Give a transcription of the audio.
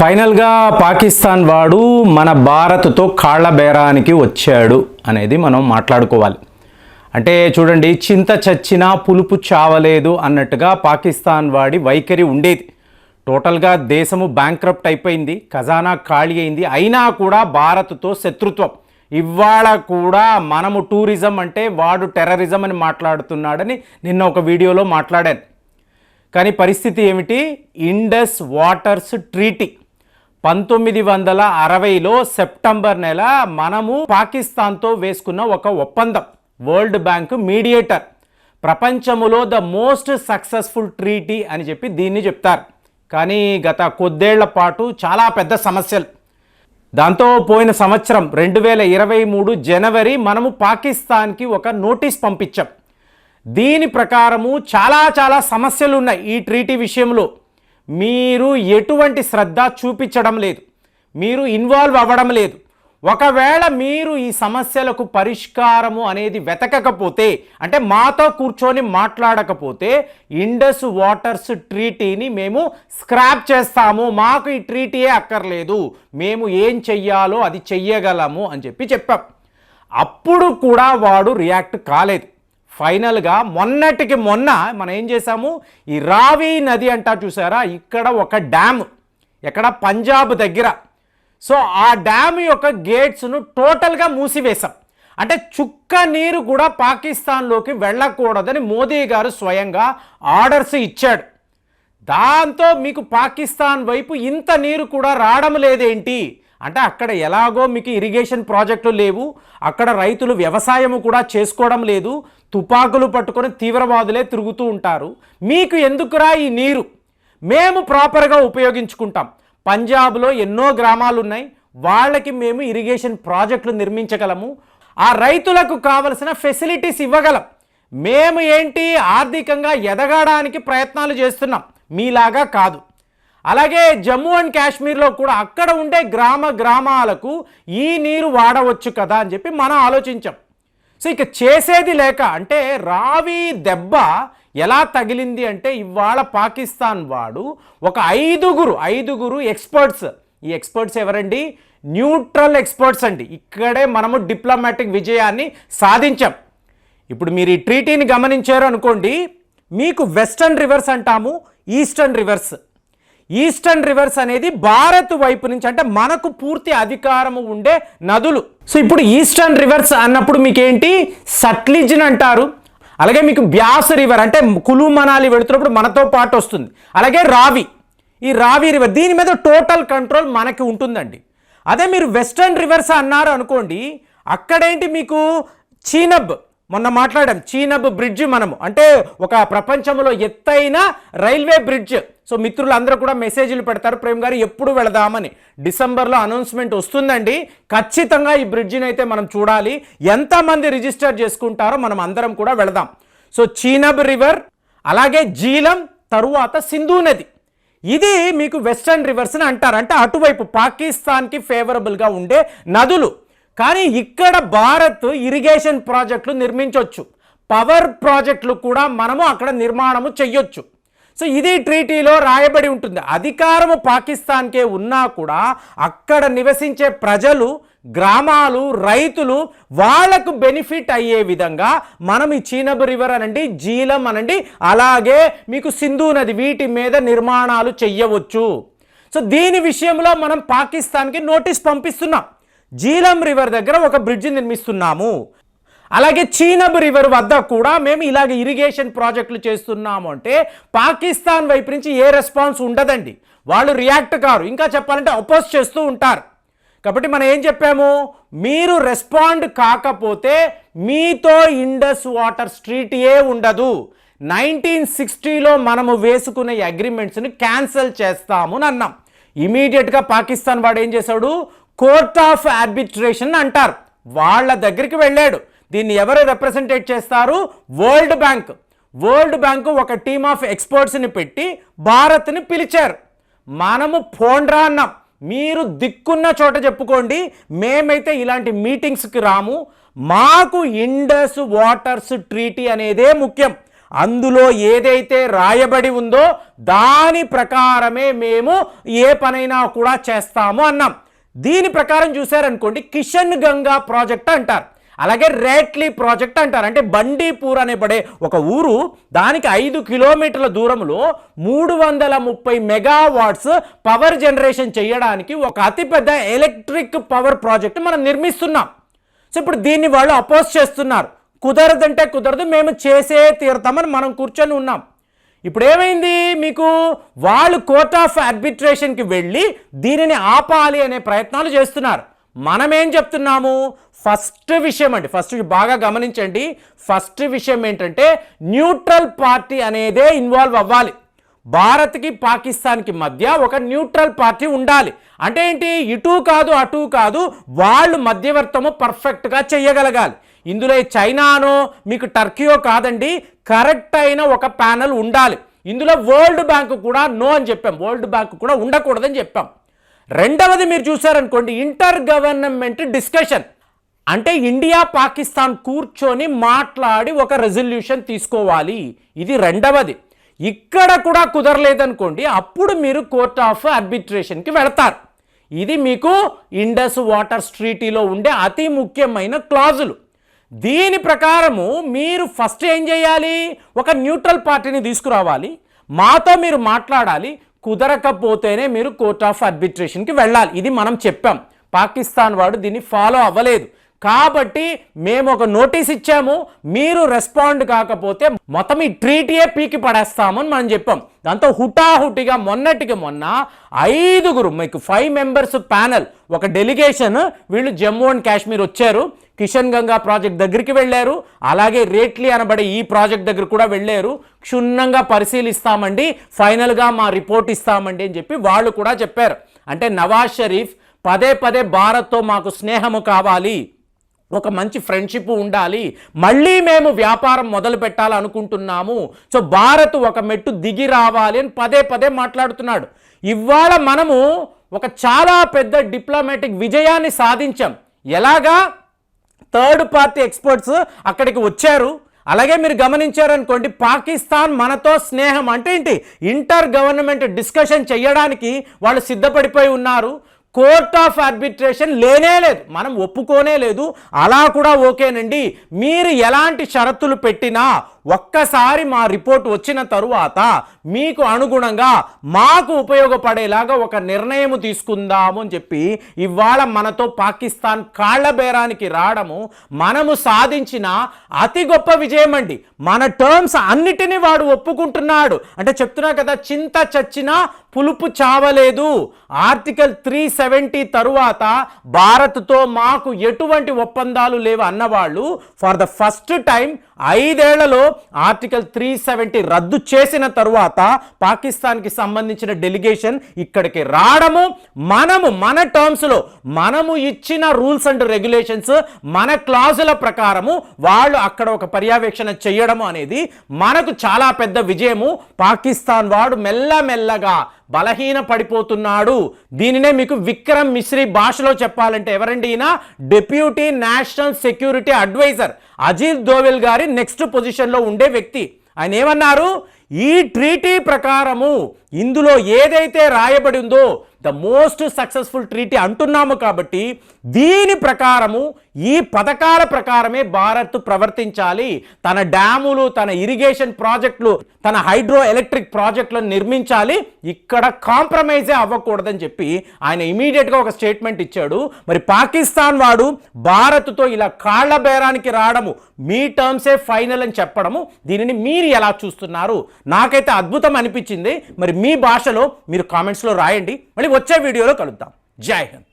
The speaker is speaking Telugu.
ఫైనల్గా పాకిస్తాన్ వాడు మన భారత్తో కాళ్ళ బేరానికి వచ్చాడు అనేది మనం మాట్లాడుకోవాలి. అంటే చూడండి చింత చచ్చినా పులుపు చావలేదు అన్నట్టుగా పాకిస్తాన్ వాడి వైఖరి ఉండేది. టోటల్గా దేశము బ్యాంక్రప్ట్ అయిపోయింది ఖజానా ఖాళీ అయింది. అయినా కూడా భారత్తో శత్రుత్వం. ఇవాళ కూడా మనము టూరిజం అంటే వాడు టెర్రరిజం అని మాట్లాడుతున్నాడని నిన్న ఒక వీడియోలో మాట్లాడాను. కానీ పరిస్థితి ఏమిటి? Indus waters treaty. పంతొమ్మిది వందల అరవైలో సెప్టెంబర్ నెల మనము పాకిస్తాన్తో వేసుకున్న ఒక ఒప్పందం వరల్డ్ బ్యాంక్ మీడియేటర్. ప్రపంచములో ద మోస్ట్ సక్సెస్ఫుల్ ట్రీటీ అని చెప్పి దీన్ని చెప్తారు. కానీ గత కొద్దేళ్ళ పాటు చాలా పెద్ద సమస్యలు. దాంతో పోయిన సంవత్సరం రెండు వేల ఇరవై మూడు జనవరి మనము పాకిస్తాన్కి ఒక నోటీస్ పంపించాం. దీని ప్రకారము చాలా చాలా సమస్యలు ఉన్నాయి ఈ ట్రీటీ విషయంలో. మీరు ఎటువంటి శ్రద్ధ చూపించడం లేదు. మీరు ఇన్వాల్వ్ అవ్వడం లేదు. ఒకవేళ మీరు ఈ సమస్యలకు పరిష్కారము అనేది వెతకకపోతే అంటే మాతో కూర్చొని మాట్లాడకపోతే ఇండస్ వాటర్స్ ట్రీటీని మేము స్క్రాప్ చేస్తాము. మాకు ఈ ట్రీటీయే అక్కర్లేదు. మేము ఏం చెయ్యాలో అది చెయ్యగలము అని చెప్పి చెప్పాం. అప్పుడు కూడా వాడు రియాక్ట్ కాలేదు. ఫైనల్గా మొన్నటికి మొన్న మనం ఏం చేసాము ఈ రావి నది అంటా చూసారా? ఇక్కడ ఒక డ్యామ్. ఎక్కడ? పంజాబ్ దగ్గర. సో ఆ డ్యామ్ యొక్క గేట్స్ను టోటల్గా మూసివేశాం. అంటే చుక్క నీరు కూడా పాకిస్తాన్లోకి వెళ్ళకూడదని మోదీ గారు స్వయంగా ఆర్డర్స్ ఇచ్చాడు. దాంతో మీకు పాకిస్తాన్ వైపు ఇంత నీరు కూడా రావడం లేదేంటి? అంటే అక్కడ ఎలాగో మీకు ఇరిగేషన్ ప్రాజెక్టులు లేవు అక్కడ రైతులు వ్యవసాయము కూడా చేసుకోవడం లేదు తుపాకులు పట్టుకొని తీవ్రవాదులే తిరుగుతూ ఉంటారు. మీకు ఎందుకురా ఈ నీరు? మేము ప్రాపర్గా ఉపయోగించుకుంటాం. పంజాబ్లో ఎన్నో గ్రామాలు ఉన్నాయి వాళ్ళకి మేము ఇరిగేషన్ ప్రాజెక్టులు నిర్మించగలము. ఆ రైతులకు కావలసిన ఫెసిలిటీస్ ఇవ్వగలం. మేము ఏంటి ఆర్థికంగా ఎదగడానికి ప్రయత్నాలు చేస్తున్నాం? మీలాగా కాదు. అలాగే జమ్మూ అండ్ కాశ్మీర్లో కూడా అక్కడ ఉండే గ్రామ గ్రామాలకు ఈ నీరు వాడవచ్చు కదా అని చెప్పి మనం ఆలోచించాం. సో ఇక చేసేది లేక అంటే రావి దెబ్బ ఎలా తగిలింది అంటే ఇవాళ పాకిస్తాన్ వాడు ఒక ఐదుగురు ఐదుగురు ఎక్స్పర్ట్స్. ఈ ఎక్స్పర్ట్స్ ఎవరండి? న్యూట్రల్ ఎక్స్పర్ట్స్ అండి. ఇక్కడే మనము డిప్లొమాటిక్ విజయాన్ని సాధించాం. ఇప్పుడు మీరు ఈ ట్రీటీని గమనించారు అనుకోండి మీకు వెస్టర్న్ రివర్స్ అంటాము ఈస్టర్న్ రివర్స్. ఈస్టర్న్ రివర్స్ అనేది భారత్ వైపు నుంచి అంటే మనకు పూర్తి అధికారము ఉండే నదులు. సో ఇప్పుడు ఈస్టర్న్ రివర్స్ అన్నప్పుడు మీకేంటి? సట్లిజ్ని అంటారు. అలాగే మీకు బ్యాస్ రివర్ అంటే కులు మనాలి వెళుతున్నప్పుడు మనతో పాటు వస్తుంది. అలాగే రావి. ఈ రావి రివర్ దీని మీద టోటల్ కంట్రోల్ మనకి ఉంటుందండి. అదే మీరు వెస్టర్న్ రివర్స్ అన్నారు అనుకోండి అక్కడేంటి మీకు చీనబ్? మొన్న మాట్లాడాం చీనబ్ బ్రిడ్జ్ మనము. అంటే ఒక ప్రపంచంలో ఎత్తైన రైల్వే బ్రిడ్జ్. సో మిత్రులందరూ కూడా మెసేజ్లు పెడతారు. ప్రేమ్ గారు ఎప్పుడు వెళదామని. డిసెంబర్లో అనౌన్స్మెంట్ వస్తుందండి. ఖచ్చితంగా ఈ బ్రిడ్జిని అయితే మనం చూడాలి. ఎంతమంది రిజిస్టర్ చేసుకుంటారో మనం అందరం కూడా వెళదాం. సో చీనబ్ రివర్ అలాగే జీలం తరువాత సింధు నది. ఇది మీకు వెస్టర్న్ రివర్స్ అని అంటారు. అంటే అటువైపు పాకిస్తాన్కి ఫేవరబుల్గా ఉండే నదులు. కానీ ఇక్కడ భారత్ ఇరిగేషన్ ప్రాజెక్టులు నిర్మించవచ్చు పవర్ ప్రాజెక్టులు కూడా మనము అక్కడ నిర్మాణము చెయ్యొచ్చు. సో ఇది ట్రీటీలో రాయబడి ఉంటుంది. అధికారము పాకిస్తాన్కే ఉన్నా కూడా అక్కడ నివసించే ప్రజలు గ్రామాలు రైతులు వాళ్ళకు బెనిఫిట్ అయ్యే విధంగా మనం ఈ చీనబు రివర్ అనండి జీలం అనండి అలాగే మీకు సింధు నది వీటి మీద నిర్మాణాలు చెయ్యవచ్చు. సో దీని విషయంలో మనం పాకిస్తాన్కి నోటీస్ పంపిస్తున్నాం. జీలం రివర్ దగ్గర ఒక బ్రిడ్జ్ నిర్మిస్తున్నాము. అలాగే చీనబ్ రివర్ వద్ద కూడా మేము ఇలాగ ఇరిగేషన్ ప్రాజెక్టులు చేస్తున్నాము అంటే పాకిస్తాన్ వైపు నుంచి ఏ రెస్పాన్స్ ఉండదండి. వాళ్ళు రియాక్ట్ కారు. ఇంకా చెప్పాలంటే అపోజ్ చేస్తూ ఉంటారు. కాబట్టి మనం ఏం చెప్పాము? మీరు రెస్పాండ్ కాకపోతే మీతో ఇండస్ వాటర్ స్ట్రీట్ ఏ ఉండదు. నైన్టీన్ సిక్స్టీలో మనము వేసుకునే అగ్రిమెంట్స్ని క్యాన్సిల్ చేస్తాము అని అన్నాం. ఇమీడియట్గా పాకిస్తాన్ వాడు ఏం చేశాడు? కోర్ట్ ఆఫ్ ఆర్బిట్రేషన్ అంటారు. వాళ్ళ దగ్గరికి వెళ్ళాడు. దీన్ని ఎవరు రిప్రజెంటేట్ చేస్తారు? వరల్డ్ బ్యాంక్ వరల్డ్ బ్యాంక్ ఒక టీమ్ ఆఫ్ ఎక్స్పర్ట్స్ని పెట్టి భారత్ని పిలిచారు. మనము ఫోండ్రా అన్నాం. మీరు దిక్కున్న చోట చెప్పుకోండి. మేమైతే ఇలాంటి మీటింగ్స్కి రాము. మాకు ఇండస్ వాటర్స్ ట్రీటీ అనేదే ముఖ్యం. అందులో ఏదైతే రాయబడి ఉందో దాని ప్రకారమే మేము ఏ పనైనా కూడా చేస్తాము అన్నాం. దీని ప్రకారం చూశారనుకోండి కిషన్ గంగా ప్రాజెక్ట్ అంటారు. అలాగే రేట్లీ ప్రాజెక్ట్ అంటారు. అంటే బండీపూర్ అనే పడే ఒక ఊరు దానికి ఐదు కిలోమీటర్ల దూరంలో మూడు వందల ముప్పై మెగావాట్స్ పవర్ జనరేషన్ చేయడానికి ఒక అతిపెద్ద ఎలక్ట్రిక్ పవర్ ప్రాజెక్ట్ మనం నిర్మిస్తున్నాం. సో ఇప్పుడు దీన్ని వాళ్ళు అపోజ్ చేస్తున్నారు. కుదరదంటే కుదరదు మేము చేసే తీరుతామని మనం కూర్చొని ఉన్నాం. ఇప్పుడు ఏమైంది మీకు? వాళ్ళు కోర్ట్ ఆఫ్ ఆర్బిట్రేషన్కి వెళ్ళి దీనిని ఆపాలి అనే ప్రయత్నాలు చేస్తున్నారు. మనమేం చెప్తున్నాము? ఫస్ట్ విషయం అండి. ఫస్ట్ బాగా గమనించండి. ఫస్ట్ విషయం ఏంటంటే న్యూట్రల్ పార్టీ అనేదే ఇన్వాల్వ్ అవ్వాలి. భారత్కి పాకిస్తాన్కి మధ్య ఒక న్యూట్రల్ పార్టీ ఉండాలి. అంటే ఏంటి? ఇటు కాదు అటు కాదు వాళ్ళు మధ్యవర్తము పర్ఫెక్ట్గా చేయగలగాలి. ఇందులో చైనానో మీకు టర్కీయో కాదండి కరెక్ట్ అయిన ఒక ప్యానల్ ఉండాలి. ఇందులో వరల్డ్ బ్యాంక్ కూడా నో అని చెప్పాం. వరల్డ్ బ్యాంక్ కూడా ఉండకూడదని చెప్పాం. రెండవది మీరు చూసారనుకోండి ఇంటర్ గవర్నమెంట్ డిస్కషన్ అంటే ఇండియా పాకిస్తాన్ కూర్చొని మాట్లాడి ఒక రెజల్యూషన్ తీసుకోవాలి. ఇది రెండవది. ఇక్కడ కూడా కుదరలేదనుకోండి అప్పుడు మీరు కోర్ట్ ఆఫ్ ఆర్బిట్రేషన్కి వెళతారు. ఇది మీకు ఇండస్ వాటర్ స్ట్రీటీలో ఉండే అతి ముఖ్యమైన క్లాజులు దీని ప్రకారము మీరు ఫస్ట్ ఏం చేయాలి? ఒక న్యూట్రల్ పార్టీని తీసుకురావాలి. మాతో మీరు మాట్లాడాలి. కుదరకపోతేనే మీరు కోర్ట్ ఆఫ్ ఆర్బిట్రేషన్కి వెళ్ళాలి. ఇది మనం చెప్పాం. పాకిస్తాన్ వాడు దీన్ని ఫాలో అవ్వలేదు. కాబట్టి మేము ఒక నోటీస్ ఇచ్చాము మీరు రెస్పాండ్ కాకపోతే మొత్తం ఈ ట్రీటీయే పీకి పడేస్తామని మనం చెప్పాం. దాంతో హుటాహుటిగా మొన్నటికి మొన్న ఐదుగురు మీకు ఫైవ్ మెంబర్స్ ప్యానల్ ఒక డెలిగేషన్ వీళ్ళు జమ్మూ అండ్ కాశ్మీర్ వచ్చారు. కిషన్ గంగా ప్రాజెక్ట్ దగ్గరికి వెళ్ళారు. అలాగే రేట్లీ అనబడే ఈ ప్రాజెక్ట్ దగ్గర కూడా వెళ్ళారు. క్షుణ్ణంగా పరిశీలిస్తామండి ఫైనల్గా మా రిపోర్ట్ ఇస్తామండి అని చెప్పి వాళ్ళు కూడా చెప్పారు. అంటే నవాజ్ షరీఫ్ పదే పదే భారత్తో మాకు స్నేహము కావాలి. ఒక మంచి ఫ్రెండ్షిప్ ఉండాలి. మళ్ళీ మేము వ్యాపారం మొదలు పెట్టాలనుకుంటున్నాము. సో భారత్ ఒక మెట్టు దిగి రావాలి అని పదే పదే మాట్లాడుతున్నాడు. ఇవాళ మనము ఒక చాలా పెద్ద డిప్లొమాటిక్ విజయాన్ని సాధించాం. ఎలాగా? థర్డ్ పార్టీ ఎక్స్పర్ట్స్ అక్కడికి వచ్చారు. అలాగే మీరు గమనించారనుకోండి పాకిస్తాన్ మనతో స్నేహం అంటే ఏంటి? ఇంటర్ గవర్నమెంట్ డిస్కషన్ చేయడానికి వాళ్ళు సిద్ధపడిపోయి ఉన్నారు. కోర్ట్ ఆఫ్ ఆర్బిట్రేషన్ లేనే లేదు. మనం ఒప్పుకోనే లేదు. అలా కూడా ఓకేనండి. మీరు ఎలాంటి షరతులు పెట్టినా ఒక్కసారి మా రిపోర్ట్ వచ్చిన తరువాత మీకు అనుగుణంగా మాకు ఉపయోగపడేలాగా ఒక నిర్ణయం తీసుకుందాము అని చెప్పి ఇవాళ మనతో పాకిస్తాన్ కాళ్ళ బేరానికి రావడము మనము సాధించిన అతి గొప్ప విజయం అండి. మన టర్మ్స్ అన్నిటినీ వాడు ఒప్పుకుంటున్నాడు. అంటే చెప్తున్నా కదా చింత చచ్చినా పులుపు చావలేదు. ఆర్టికల్ త్రీ సెవెంటీ తరువాత భారత్తో మాకు ఎటువంటి ఒప్పందాలు లేవు అన్నవాళ్ళు ఫర్ ద ఫస్ట్ టైం ఐదేళ్ళలో ఆర్టికల్ త్రీ సెవెంటీ రద్దు చేసిన తరువాత పాకిస్తాన్కి సంబంధించిన డెలిగేషన్ ఇక్కడికి రావడము మనము మన టర్మ్స్లో మనము ఇచ్చిన రూల్స్ అండ్ రెగ్యులేషన్స్ మన క్లాజుల ప్రకారము వాళ్ళు అక్కడ ఒక పర్యవేక్షణ చేయడము అనేది మనకు చాలా పెద్ద విజయము. పాకిస్తాన్ వాడు మెల్లమెల్లగా బలహీన పడిపోతున్నాడు. దీనినే మీకు విక్రమ్ మిశ్రీ భాషలో చెప్పాలంటే ఎవరండి ఈయన? Deputy national security advisor Ajit Doval గారి నెక్స్ట్ పొజిషన్లో ఉండే వ్యక్తి. ఆయన ఏమన్నారు? ఈ ట్రీటీ ప్రకారము ఇందులో ఏదైతే రాయబడి ఉందో ద మోస్ట్ సక్సెస్ఫుల్ ట్రీటీ అంటున్నాము కాబట్టి దీని ప్రకారము ఈ పథకాల ప్రకారమే భారత్ ప్రవర్తించాలి. తన డ్యాములు తన ఇరిగేషన్ ప్రాజెక్టులు తన హైడ్రో ఎలక్ట్రిక్ ప్రాజెక్టులను నిర్మించాలి. ఇక్కడ కాంప్రమైజే అవ్వకూడదని చెప్పి ఆయన ఇమీడియట్గా ఒక స్టేట్మెంట్ ఇచ్చాడు. మరి పాకిస్తాన్ వాడు భారత్తో ఇలా కాళ్ళ బేరానికి రావడము మీ టర్మ్సే ఫైనల్ అని చెప్పడము దీనిని మీరు ఎలా చూస్తున్నారు? నాకైతే అద్భుతం అనిపించింది. మరి మీ భాషలో మీరు కామెంట్స్లో రాయండి. మళ్ళీ వచ్చే వీడియోలో కలుద్దాం. జై హింద్.